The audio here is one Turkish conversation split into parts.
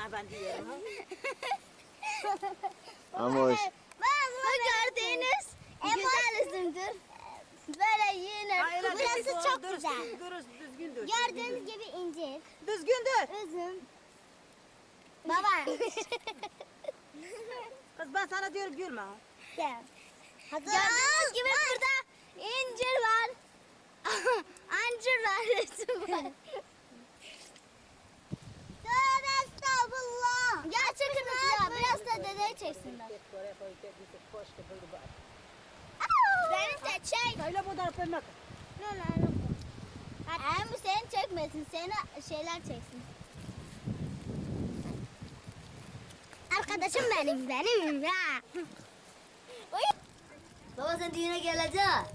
Gülme ben diyorum. Ama hoş. Bu gördüğünüz güzel üzümdür. Böyle. Hayır, Burası çok güzel. Düzgün, düzgündür. Gördüğünüz gibi incir, Düzgündür. üzüm. Baba. Kız ben sana diyorum gülme. ha. Gel. Gördüğünüz gibi burada incir var. Ancır var, üzüm var. Gel çekin ya. Biraz da dedeyi çeksinler. Beni de çek. Söyle bu tarafa bak. Ne ne ne. Hem seni çekmesin. Seni şeyler çeksin. Arkadaşım benim benim ya. Baba sen düğüne geleceksin.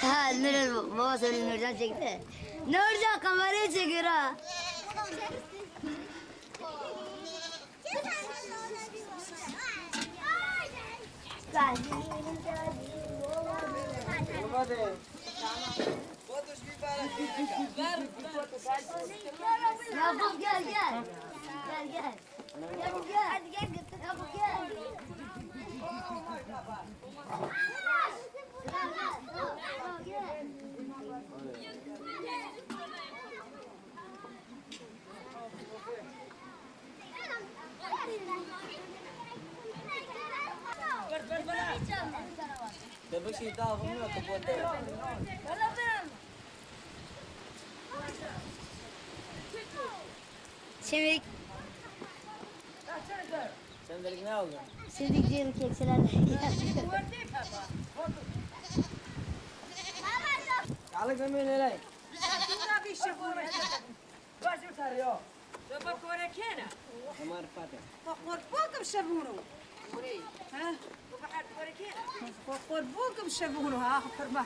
Ha Nurcan baba seni Nurcan çekti. Nurcan kamerayı çekiyor ha. Yakup gel gel. Gel gel. Yakup gel. Hadi gel gel. Gel. Te bă și da, vă mă că pot de. Çevik. Çevik ne oldu? Çevik diyelim kekselerle. Alık mı nereye? Şurada bir şey var. Başı tarıyor. Baba korekena. Amar pate. Bak korkmadım şebunu. Burayı. Ha? قربوكم شبونه ها فرما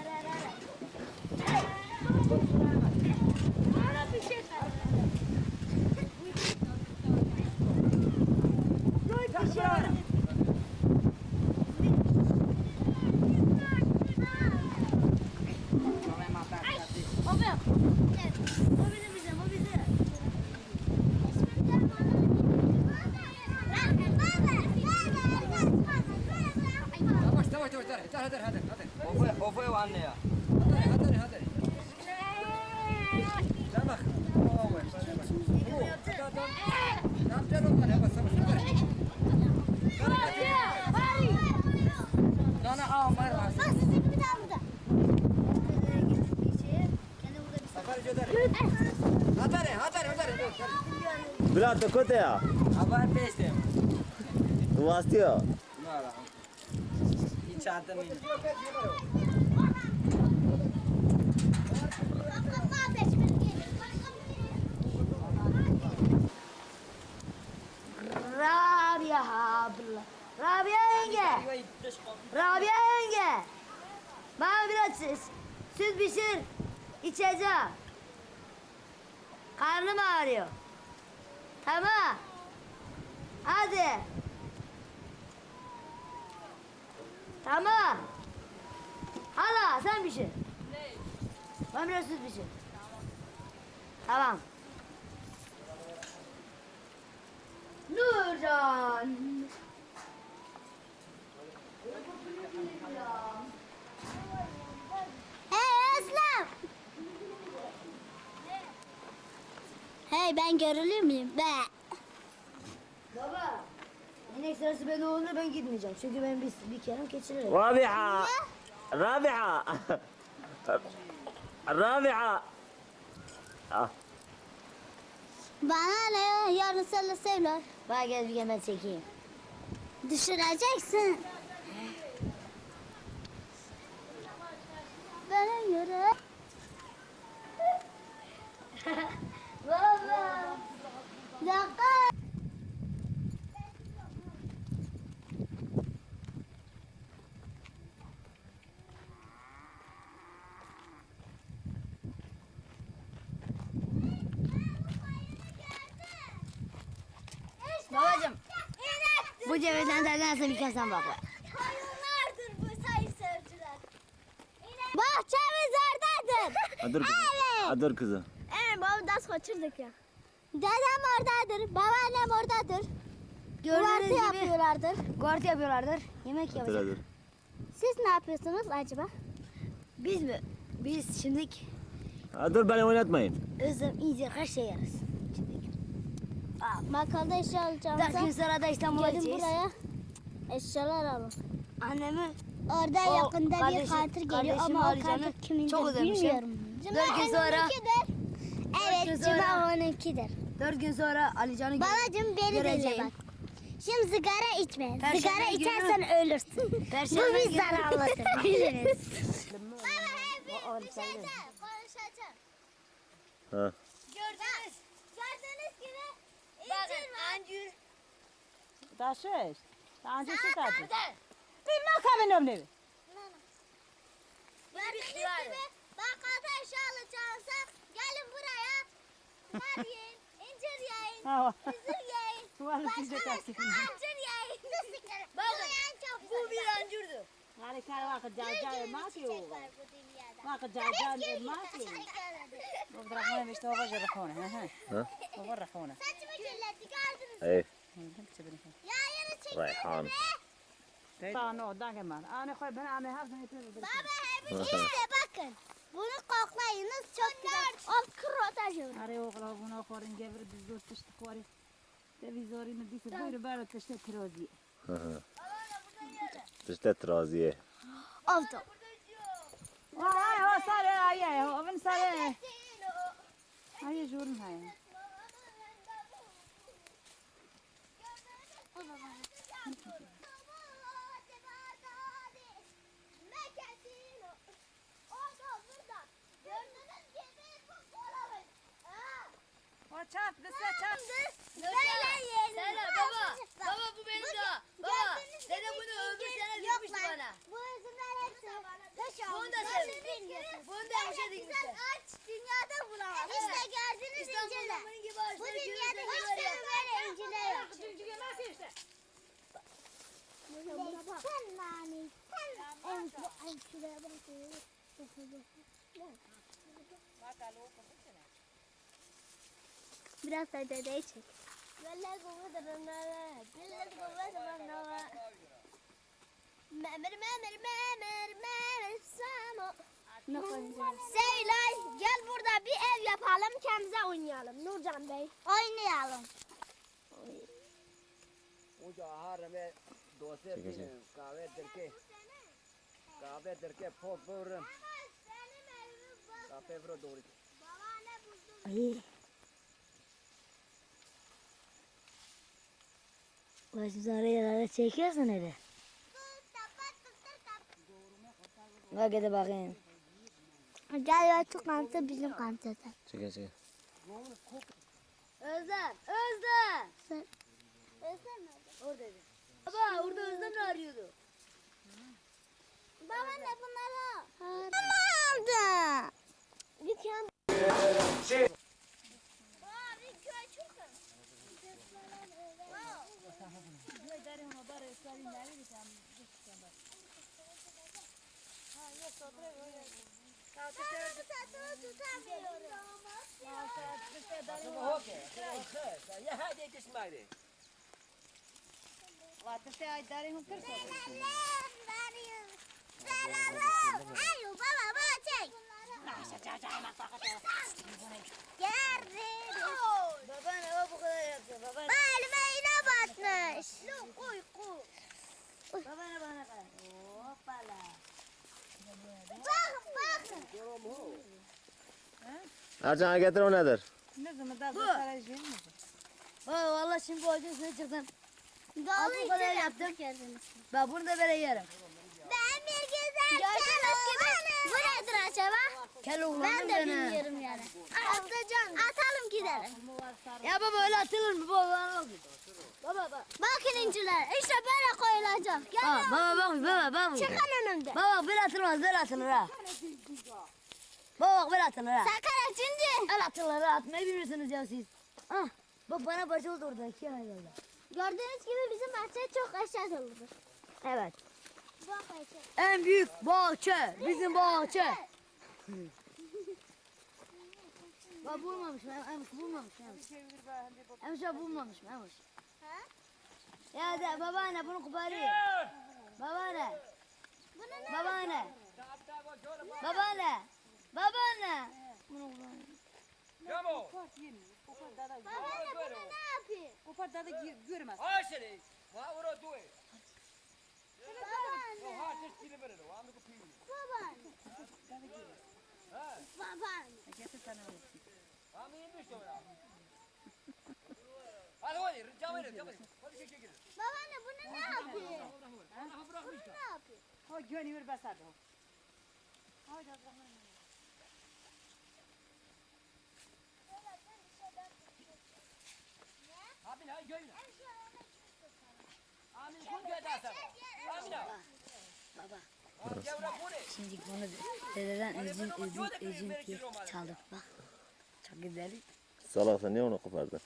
하들 하들 하들 오후에 오후에 왔네요 하들 하들 하들 잡아 오후에 잡아 남자로 가네 봐 잡아 잡아 나나 아 말아 bak sizi bir daha burada. Haber gönder. Haber haber haber. Bülent Kote ya. Haber peşte. Duas diyor. Rabia abla. Rabia yenge. Rabia yenge. Bana biraz süt, süt pişir. içeceğim. Karnım ağrıyor. Tamam. Hadi. Tamam. Hala sen bir şey. Ne? Ben biraz süt bir şey. Tamam. Nurcan. Hey Özlem. Hey ben görülüyor muyum? Be. Baba. Neyse nasıl ben olduğunda ben gitmeyeceğim. Çünkü ben bir, bir kerem geçiririm. Rabia! Rabia! Rabia! Ah. Bana ne? Yarın sana sevler. Bana gel bir ben çekeyim. Düşüreceksin. Bana göre. cevizden derlerse bir kez sen bak. Hayvanlardır bu sayısırcılar. Bahçemiz oradadır. Dur kızım. Evet. Dur kızım. Evet baba ders kaçırdık ya. Dedem oradadır, babaannem oradadır. Gördüğünüz gibi yapıyorlardır. kuartı yapıyorlardır. Yemek Dur yapacak. dur. Siz ne yapıyorsunuz acaba? Biz mi? Biz şimdilik Ha, dur beni oynatmayın. özlem iyice her şey yarız. Bakkalda eşya Dört gün alacağımıza sonra da İstanbul'a gelin gideceğiz. buraya eşyalar alın. Annemi Orada O yakında bir kardeşim- katil geliyor kardeşimi ama o katil kimindir çok özlemişim. bilmiyorum. Dört gün sonra-. Evet Cuma sonra- onunkidir. dört gün sonra Alican'ı gö- Babacım beni dinle göreceğim. bak. Şimdi sigara içme. Perşembe sigara günü- içersen ölürsün. Perşembe Bu bir zararlıdır. Biliriz. Baba hep bir şeyden konuşacağım. Ha. Gördünüz. Gördüğünüz gibi incir var. Da sześć. Da Andrzej się Nerede? tadı. Ty no kamień obnywy. Gördüğünüz gibi bakkalda eşya alacağınıza gelin buraya. Nar yiyin, incir yiyin, Ha. üzüm yiyin. Tuvalet Başka bizde ne? taksi. Incir yiyin. Bakın, Bu bir ancurdu. Waka Bir dziadzia sürü mati çiçek uwa. var bu to uważaj rachuna. He he. Ha? Uważaj rachuna. Saçımı kirletti gördünüz. Ey Ya yarı çekti. Reyhan. Ta no, danke man. Ane koy ben ane hafta yapıyorum. Baba hep işte bakın. Bunu koklayınız çok güzel. O krotajır. Are oğla buna koyun gevir biz dost işte koyun. Televizorunu dise buyur bara işte kirozi. Hı hı. İşte traziye. Oldu. Ay o sare ay ay o ben sare. Ay jurun hay. O çap dese çap. Sena baba. Baba bu benim daha. Baba. Sena bunu öbür sene dikmişti bana. Bu üzümler hepsi. Taş Bunu da almış. sen. bilmiyorsun. Bunu da bir şey Evet, dikmişler. Sen aç dünyada bulamazsın. İşte gördünüz İstanbul'da incirler. bunun gibi Bu ağaçları dünyada görüyoruz, hiç görüyoruz. böyle incirler yok. Sen nani. Sen en bu ay şuraya bakın. Biraz da dedeyi çek. Memer memer memer memer samo. Seylay gel burada bir ev yapalım kendimize oynayalım Nurcan Bey. Oynayalım. Uca ahar ve dose Çekeceğim. bine kahve derke. Kahve derke pop vururum. Kahve vuru doğru. Ay. Başım sana yaralı çekiyorsun öyle. Bak hadi bakayım. Gel ya çok kantı bizim kantı. Çekil çekil. Özlem, Özlem. Sen. Özlem nerede? Oradaydı. Baba orada Özlem ne arıyordu? Baba ne bunları? Tamamdı. Dükkan. Baba ne o bu kadar yapıyor baba? Balmayına batmış. Koy koy. Ercan getir o nedir? Ne zaman daha Bu. da sarayacağım mı? Baba valla şimdi bu ağacın üstüne çıktım. Dolu bu kadar yaptım. Ben bunu da böyle yerim. Ben bir güzel Gördüğünüz gibi bu nedir acaba? Kel Ben de beni. bilmiyorum yani. Atacağım. Atalım gidelim. Ya baba öyle atılır mı? Baba bana bak. Baba bak. Bakın inciler işte böyle koyulacak. Gel baba bak baba baba. çıkın önümde. Baba bak böyle atılmaz böyle atılır ha. Baba bak böyle atılır ha. Sakar cinci. Öyle atılır ha. Atmayı bilmiyorsunuz ya siz. Ah. Bak bana parça oldu orada. iki ay oldu. Gördüğünüz gibi bizim bahçe çok aşağı doludur. Evet. Bu bahçe. En büyük bahçe. Bizim bahçe. Bak bulmamış mı? Emiş bulmamış mı? Emiş. Bulmamış mı? Ya da babaanne bunu koparayım. Babaanne. Babaanne. Babaanne. Babaanne. Bunu koparayım. Tamam. Kopart yemin. Kopart dada. Babaanne bunu ne yapayım? Kopart dada görmez. Aşırı. Va ora duy. Babaanne. Ha ses gibi verir. Va mı kopayım? Babaanne. Dada görmez. Ha. Babaanne. Getir sana. Va mı yemiş oraya? Hadi hadi rıcama ver rıcama ver. Hadi çek bunu ne yapıyor? Allah'a bırakmış da. Ne yapıyor? Ha güveni ver basar da. Haydi Abdurrahman. Amin ha göyle. Amin kul göğe. Amin. Baba. Şimdi bunu dededen üzüm üzüm üzüm çaldık bak. Çok güzel. Salasa niye onu kopardın?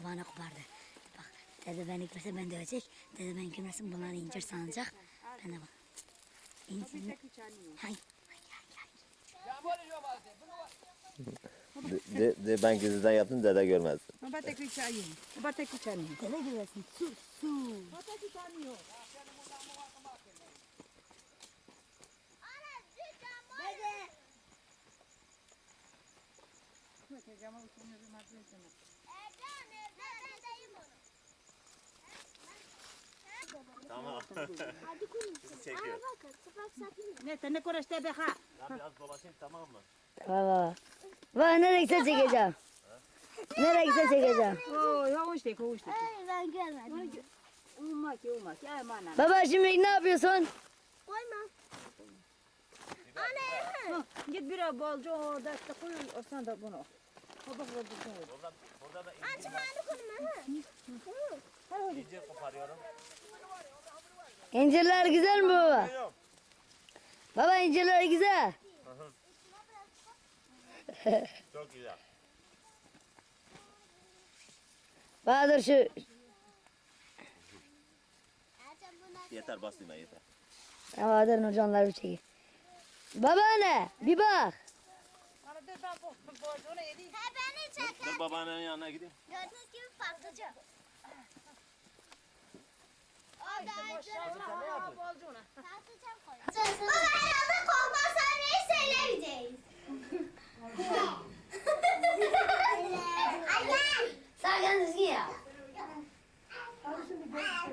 kulağına kopardı. Bak dede beni görse ben dövecek. Dede ben görmesin bunları incir sanacak. Ben de bak. İncir. Hayır. De, de, de ben gizliden yaptım dede görmez. Ben tek uçanıyor. Ben tek uçanıyor. Dede görmesin. Su su. Ben tek uçanıyor. Dede. Dede. Dede. Dede. Tamam. Hadi koyun. çekiyor. Aa bakın sıfak sapayım. Ne tane koraşta be ha. Ben biraz dolaşayım tamam mı? Baba. Baba nereye gitse çekeceğim. Nereye gitse çekeceğim. Oo, ya hoş tek, hoş tek. Ay ben görmedim. Olmaz ki olmaz. Ya aman Baba şimdi ne yapıyorsun? Koyma. Anne. Ha, Git bir bolca orada işte koy orsan da bunu. O bak orada koy. Açma hadi koyma. Ha. İnce koparıyorum. İncirler güzel mi baba? Baba incirler güzel. Çok güzel. Bahadır şu. Yeter basayım yeter. Bahadır Nurcanlar bir çekeyim. Babaanne bir bak. Ben babaannenin yanına gideyim. Gördüğünüz gibi. Patlıcan Baba herhalde sahneyi söylemeyeceğiz. Sakın düzgün ya.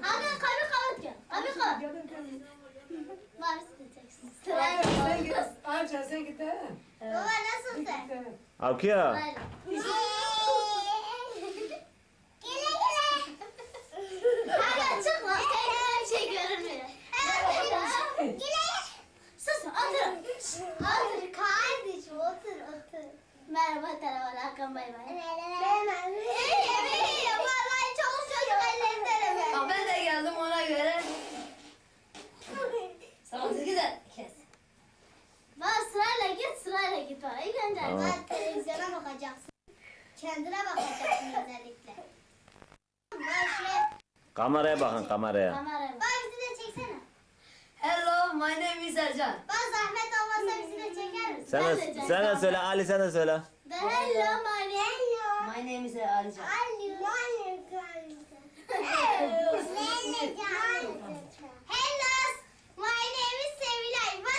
Anne kapı kapat ya. Kapı kapat. Var isteyeceksin. Sen git de. Baba nasılsın? Avkiya. Böyle. Merhaba Hakan bay bay. Ben. Vallahi çok çocuk ellerinden Ben de geldim ona göre. Düzgün de kes. Bak sırayla git sırayla git. İlk önce Tamam. ben televizyona bakacaksın. Kendine bakacaksın özellikle. Bak şuraya Kameraya bakın kameraya. kameraya bak. Bak bizi de çeksene. Hello my name is Ercan. Bak zahmet olmasa bizi de çeker misin? Sen Ben de, sen de söyle Ali sen de söyle. The hello my My name is Alican. Hello, my name is Sevilay.